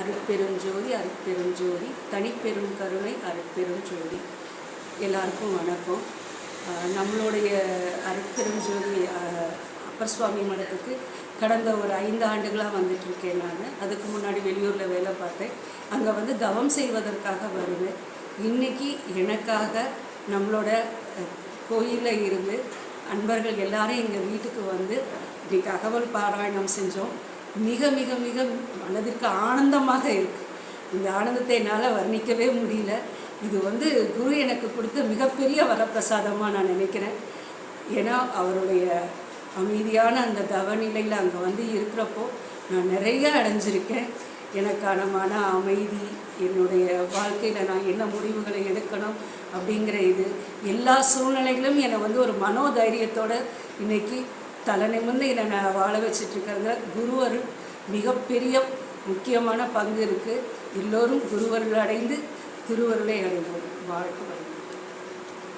அருட்பெரும் ஜோதி அருட்பெரும் ஜோதி தனிப்பெரும் கருணை அருட்பெரும் ஜோதி. எல்லாருக்கும் வணக்கம். நம்மளுடைய அருட்பெரும் ஜோதி அப்பர் சுவாமி மடத்துக்கு கடந்த ஒரு ஐந்து ஆண்டுகளாக வந்துட்டுருக்கேன் நான். அதுக்கு முன்னாடி வெளியூரில் வேலை பார்த்தேன். அங்கே வந்து தவம் செய்வதற்காக வருவேன். இன்னைக்கு எனக்காக நம்மளோட கோயிலில் இருந்து அன்பர்கள் எல்லாரும் எங்கள் வீட்டுக்கு வந்து இன்றைக்கி அகவல் பாராயணம் செஞ்சோம். மிக மிக மிக மனதிற்கு ஆனந்தமாக இருக்கு. இந்த ஆனந்தத்தை என்னால் வர்ணிக்கவே முடியல. இது வந்து குரு எனக்கு கொடுத்த மிகப்பெரிய வரப்பிரசாதமாக நான் நினைக்கிறேன். ஏன்னா அவருடைய அமைதியான அந்த தவநிலையில் அங்கே வந்து இருக்கிறப்போ நான் நிறைய அடைஞ்சிருக்கேன். எனக்கான மன அமைதி என்னுடைய வாழ்க்கையில் நான் என்ன முடிவுகளை எடுக்கணும் அப்படிங்கிற இது எல்லா சூழ்நிலைகளும் என்னை வந்து ஒரு மனோதைரியத்தோடு இன்றைக்கி தலை நிமிர்ந்து என்னை நான் வாழ வச்சுட்டு இருக்கிறதுல குருவருள் மிகப்பெரிய முக்கியமான பங்கு இருக்குது எல்லோரும் குருவருள் அடைந்து திருவருளை அடைவோம். வாழ்க்கை